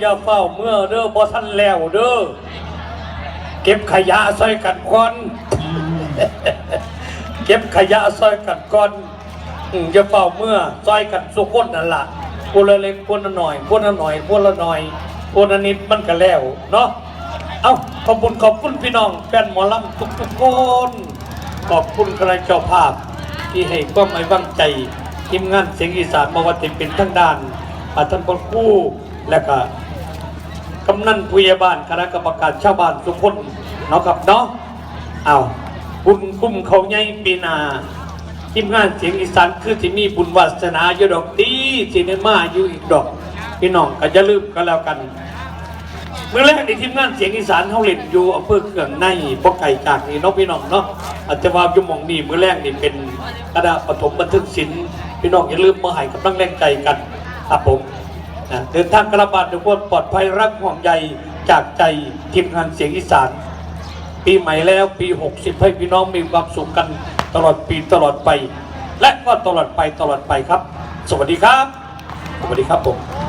อย่าเฝ้าเมื่อเด้อบ่ทันแล้วเด้อเก็บขยะซอยกันก่อนเก็บขยะซอยกันก่อนอืมอย่าเฝ้าเมื่อซอยกันสุกคนนั่นล่ะคนละเล็กคนละหน่อยคนละหน่อยคนละหน่อยคนละนิดมันก็แล้วเนาะเอ้าขอบคุณขอบคุณพี่น้องแฟนหมอลำทุกๆคนขอบคุณคณะเจ้าภาพ ที่ให้ความไว้วางใจทีมงานเสียงอีสานมาวัติเป็นทั้งด้านอาท่านพลครู่และก็ กำนันผู้ใหญ่บ้านคณะกรรมการชาวบ้านทุกคนเนาะครับเนาะเอาบุญคุ้มเขาใหญ่ปีหนาทีมงานเสียงอีสานคือที่มีบุญวาสนาอยู่ดอกดีสิเนมาอยู่อีกดอก พี่น้องก็จะลืมก็แล้วกันเมื่อแรกในทีมงานเสียงอีสานเขาเล่นอยู่อำเภอเขื่องในพวกไก่จากนี่เนาะพี่น้องเนาะอาจจะว่าอยู่หมองนี่เมื่อแรกนี่เป็นคณะดาษปฐมบันทึกศิลป์พี่น้องอย่าลืมมาให้กำลังแรงใจกันครับผม นะเดินทางกระบาดทุกคนปลอดภัยรักห่วงใยจากใจทีมงานเสียงอีสาน ปีใหม่แล้วปี 60 ให้พี่น้องมีความสุขกันตลอดปีตลอดไป และก็ตลอดไปตลอดไปครับ สวัสดีครับ สวัสดีครับผม